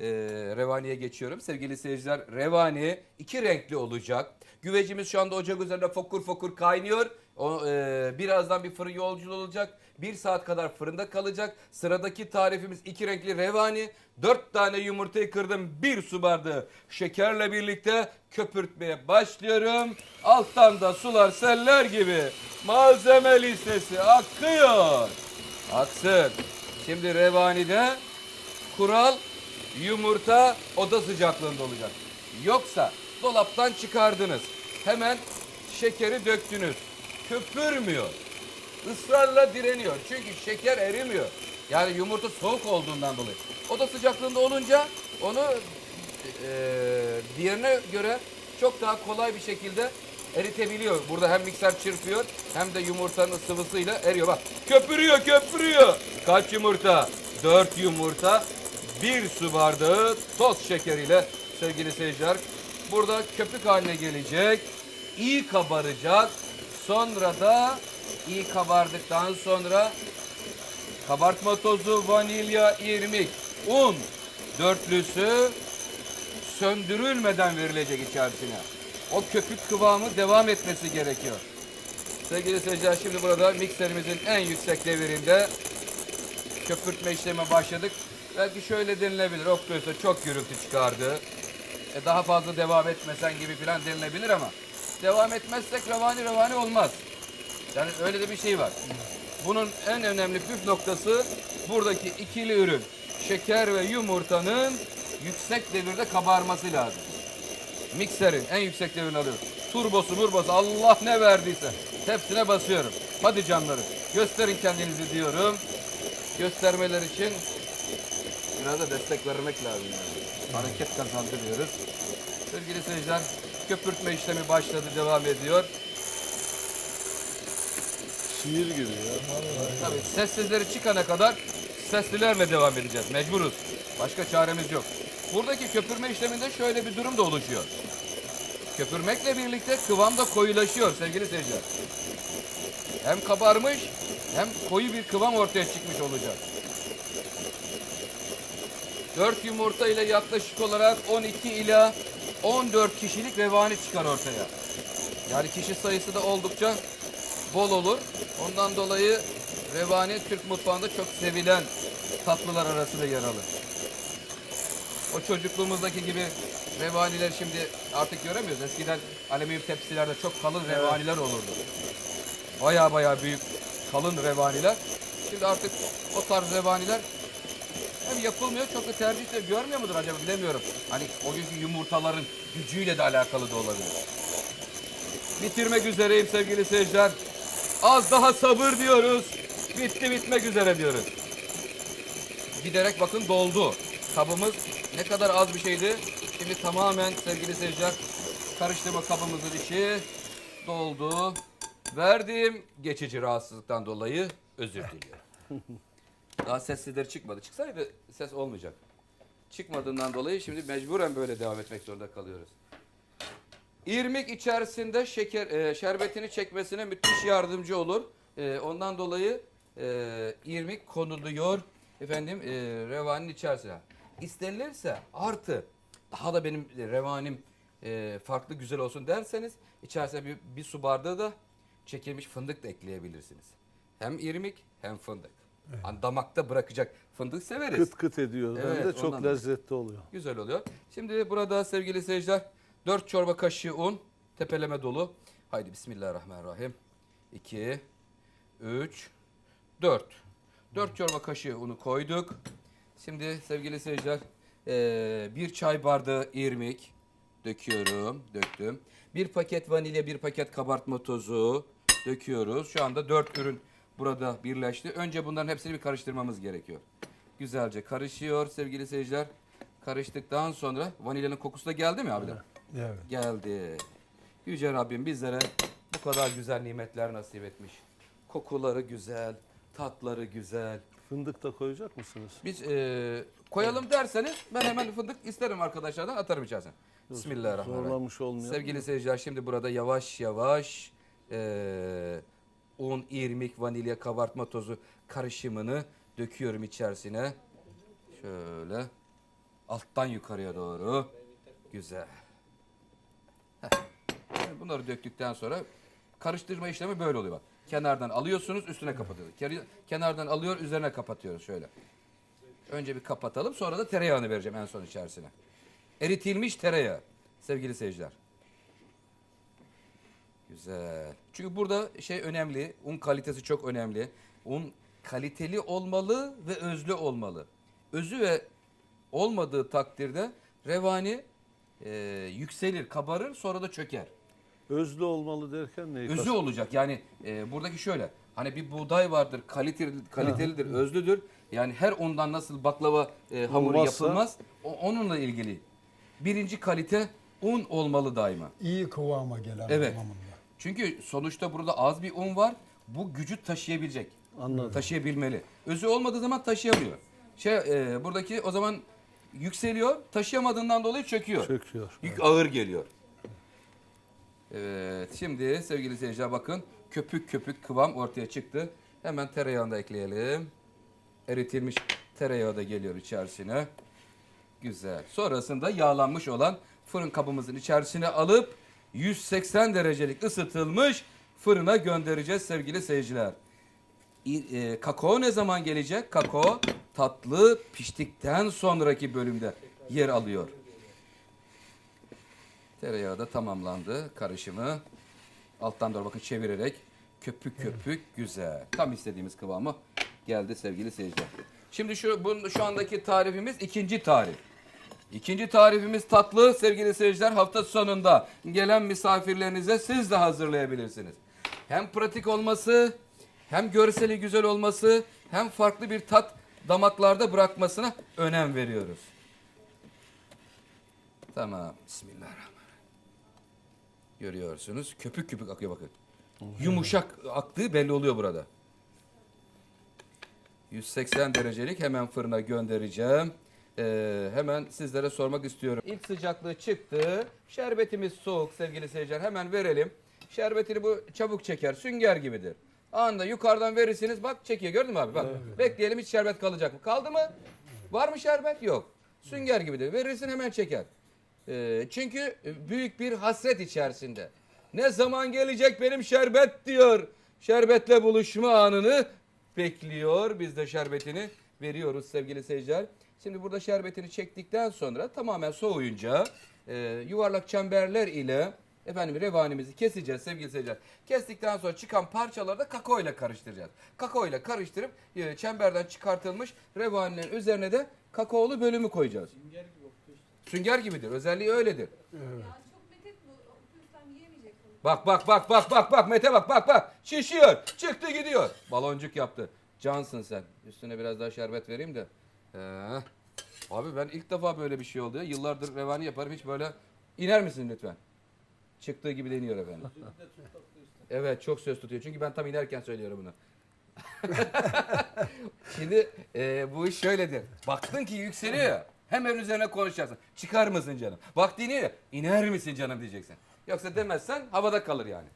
e, revaniye geçiyorum. Sevgili seyirciler revani iki renkli olacak. Güvecimiz şu anda ocak üzerinde fokur fokur kaynıyor. O, e, birazdan bir fırın yolculuğu olacak. Bir saat kadar fırında kalacak. Sıradaki tarifimiz iki renkli revani. Dört tane yumurtayı kırdım. Bir su bardağı şekerle birlikte köpürtmeye başlıyorum. Alttan da sular seller gibi. Malzeme listesi akıyor. Aksın. Şimdi revanide kural yumurta oda sıcaklığında olacak. Yoksa dolaptan çıkardınız. Hemen şekeri döktünüz. Köpürmüyor. Israrla direniyor. Çünkü şeker erimiyor. Yani yumurta soğuk olduğundan dolayı. Oda sıcaklığında olunca onu e, diğerine göre çok daha kolay bir şekilde eritebiliyor. Burada hem mikser çırpıyor hem de yumurtanın sıvısıyla eriyor. Bak köpürüyor köpürüyor. Kaç yumurta? Dört yumurta. Bir su bardağı toz şekeriyle sevgili seyirciler. Burada köpük haline gelecek. iyi kabaracak. Sonra da iyi kabardıktan sonra kabartma tozu, vanilya, irmik, un dörtlüsü söndürülmeden verilecek içerisine. O köpük kıvamı devam etmesi gerekiyor. Sevgili seyirciler şimdi burada mikserimizin en yüksek devirinde köpürtme işlemi başladık. Belki şöyle denilebilir. Okluyorsa çok gürültü çıkardı. E daha fazla devam etmesen gibi falan denilebilir ama devam etmezsek revani revani olmaz. Yani öyle de bir şey var. Bunun en önemli püf noktası buradaki ikili ürün. Şeker ve yumurtanın yüksek devirde kabarması lazım. Mikserin en yüksek devirini alıyorum. Turbosu murbosu Allah ne verdiyse hepsine basıyorum. Hadi canlarım gösterin kendinizi diyorum. Göstermeler için biraz da destek vermek lazım yani. Hareket kazandırıyoruz. Sevgili seyirciler köpürtme işlemi başladı devam ediyor. Şiir gibi ya. Tabii sessizleri çıkana kadar seslilerle devam edeceğiz. Mecburuz. Başka çaremiz yok. Buradaki köpürme işleminde şöyle bir durum da oluşuyor. Köpürmekle birlikte kıvam da koyulaşıyor sevgili seyirciler. Hem kabarmış hem koyu bir kıvam ortaya çıkmış olacak. 4 yumurta ile yaklaşık olarak 12 ila 14 kişilik revani çıkar ortaya. Yani kişi sayısı da oldukça bol olur. Ondan dolayı revani Türk mutfağında çok sevilen tatlılar arasında yer alır. O çocukluğumuzdaki gibi revaniler şimdi artık göremiyoruz. Eskiden alüminyum tepsilerde çok kalın revaniler olurdu. Baya baya büyük kalın revaniler. Şimdi artık o tarz revaniler hem yapılmıyor çok da tercih de görmüyor mudur acaba bilemiyorum. Hani o günkü yumurtaların gücüyle de alakalı da olabilir. Bitirmek üzereyim sevgili seyirciler. Az daha sabır diyoruz. Bitti bitmek üzere diyoruz. Giderek bakın doldu. Kabımız ne kadar az bir şeydi. Şimdi tamamen sevgili seyirciler karıştırma kabımızın içi doldu. Verdiğim geçici rahatsızlıktan dolayı özür diliyorum. Daha sessizleri çıkmadı. Çıksaydı ses olmayacak. Çıkmadığından dolayı şimdi mecburen böyle devam etmek zorunda kalıyoruz. İrmik içerisinde şeker e, şerbetini çekmesine müthiş yardımcı olur. E, ondan dolayı e, irmik konuluyor efendim e, revanın içerisine. İstenilirse artı daha da benim revanim e, farklı güzel olsun derseniz içerisine bir, bir su bardağı da çekilmiş fındık da ekleyebilirsiniz. Hem irmik hem fındık. Hani damakta bırakacak fındık severiz. Kıt kıt ediyor. Evet, Hem de çok lezzetli oluyor. Güzel oluyor. Şimdi burada sevgili seyirciler 4 çorba kaşığı un tepeleme dolu. Haydi bismillahirrahmanirrahim. 2 3 4 4 çorba kaşığı unu koyduk. Şimdi sevgili seyirciler eee, bir çay bardağı irmik döküyorum. Döktüm. Bir paket vanilya, bir paket kabartma tozu döküyoruz. Şu anda 4 ürün burada birleşti. Önce bunların hepsini bir karıştırmamız gerekiyor. Güzelce karışıyor sevgili seyirciler. Karıştıktan sonra vanilyanın kokusu da geldi mi abi? Evet. Geldi. Yüce Rabbim bizlere bu kadar güzel nimetler nasip etmiş. Kokuları güzel, tatları güzel. Fındık da koyacak mısınız? Biz e, koyalım derseniz ben hemen fındık isterim arkadaşlardan atarım içerisine. Bismillahirrahmanirrahim. Zorlamış olmayalım. Sevgili seyirciler şimdi burada yavaş yavaş e, un, irmik, vanilya, kabartma tozu karışımını döküyorum içerisine. Şöyle. Alttan yukarıya doğru. Güzel. Heh. Bunları döktükten sonra karıştırma işlemi böyle oluyor bak. Kenardan alıyorsunuz üstüne kapatıyoruz. Kenardan alıyor üzerine kapatıyoruz şöyle. Önce bir kapatalım sonra da tereyağını vereceğim en son içerisine. Eritilmiş tereyağı sevgili seyirciler. Güzel. Çünkü burada şey önemli. Un kalitesi çok önemli. Un kaliteli olmalı ve özlü olmalı. Özü ve olmadığı takdirde revani e, yükselir, kabarır sonra da çöker. Özlü olmalı derken neyi Özü kast- olacak. Yani e, buradaki şöyle. Hani bir buğday vardır, kaliteli, kalitelidir, özlüdür. Yani her ondan nasıl baklava e, hamuru Olmazsa- yapılmaz. O, onunla ilgili. Birinci kalite un olmalı daima. iyi kıvama gelen Evet. anlamında. Çünkü sonuçta burada az bir un var. Bu gücü taşıyabilecek. Anladım. Taşıyabilmeli. Özü olmadığı zaman taşıyamıyor. Şey e, buradaki o zaman yükseliyor, taşıyamadığından dolayı çöküyor. Çöküyor. Yük ağır geliyor. Evet, şimdi sevgili seyirciler bakın köpük köpük kıvam ortaya çıktı. Hemen tereyağını da ekleyelim. Eritilmiş tereyağı da geliyor içerisine. Güzel. Sonrasında yağlanmış olan fırın kabımızın içerisine alıp 180 derecelik ısıtılmış fırına göndereceğiz sevgili seyirciler. E, kakao ne zaman gelecek? Kakao tatlı piştikten sonraki bölümde yer alıyor. Tereyağı da tamamlandı karışımı. Alttan doğru bakın çevirerek köpük köpük güzel. Tam istediğimiz kıvamı geldi sevgili seyirciler. Şimdi şu bu, şu andaki tarifimiz ikinci tarif. İkinci tarifimiz tatlı sevgili seyirciler hafta sonunda gelen misafirlerinize siz de hazırlayabilirsiniz. Hem pratik olması hem görseli güzel olması hem farklı bir tat damaklarda bırakmasına önem veriyoruz. Tamam. Bismillahirrahmanirrahim. Görüyorsunuz. Köpük köpük akıyor bakın. Yumuşak aktığı belli oluyor burada. 180 derecelik hemen fırına göndereceğim. Ee, hemen sizlere sormak istiyorum. İlk sıcaklığı çıktı. Şerbetimiz soğuk sevgili seyirciler. Hemen verelim. Şerbetini bu çabuk çeker. Sünger gibidir. Anında yukarıdan verirsiniz. Bak çekiyor. Gördün mü abi? Bak. Bekleyelim hiç şerbet kalacak mı? Kaldı mı? Var mı şerbet? Yok. Sünger gibidir. Verirsin hemen çeker. Ee, çünkü büyük bir hasret içerisinde. Ne zaman gelecek benim şerbet diyor. Şerbetle buluşma anını bekliyor. Biz de şerbetini veriyoruz sevgili seyirciler. Şimdi burada şerbetini çektikten sonra tamamen soğuyunca e, yuvarlak çemberler ile efendim revanimizi keseceğiz sevgili seyirciler. Kestikten sonra çıkan parçaları da kakao ile karıştıracağız. Kakao ile karıştırıp e, çemberden çıkartılmış revanilerin üzerine de kakaolu bölümü koyacağız. Sünger gibidir. Özelliği öyledir. Evet. Bak bak bak bak bak bak Mete bak bak bak. Şişiyor. Çıktı gidiyor. Baloncuk yaptı. Cansın sen. Üstüne biraz daha şerbet vereyim de. Ee, abi ben ilk defa böyle bir şey oldu ya. Yıllardır revani yaparım hiç böyle. İner misin lütfen? Çıktığı gibi deniyor efendim. Evet çok söz tutuyor. Çünkü ben tam inerken söylüyorum bunu. Şimdi e, bu iş şöyledir. Baktın ki yükseliyor. Hemen üzerine konuşacaksın. Çıkar mısın canım? Bak deniyor ya. iner misin canım diyeceksin. Yoksa demezsen havada kalır yani.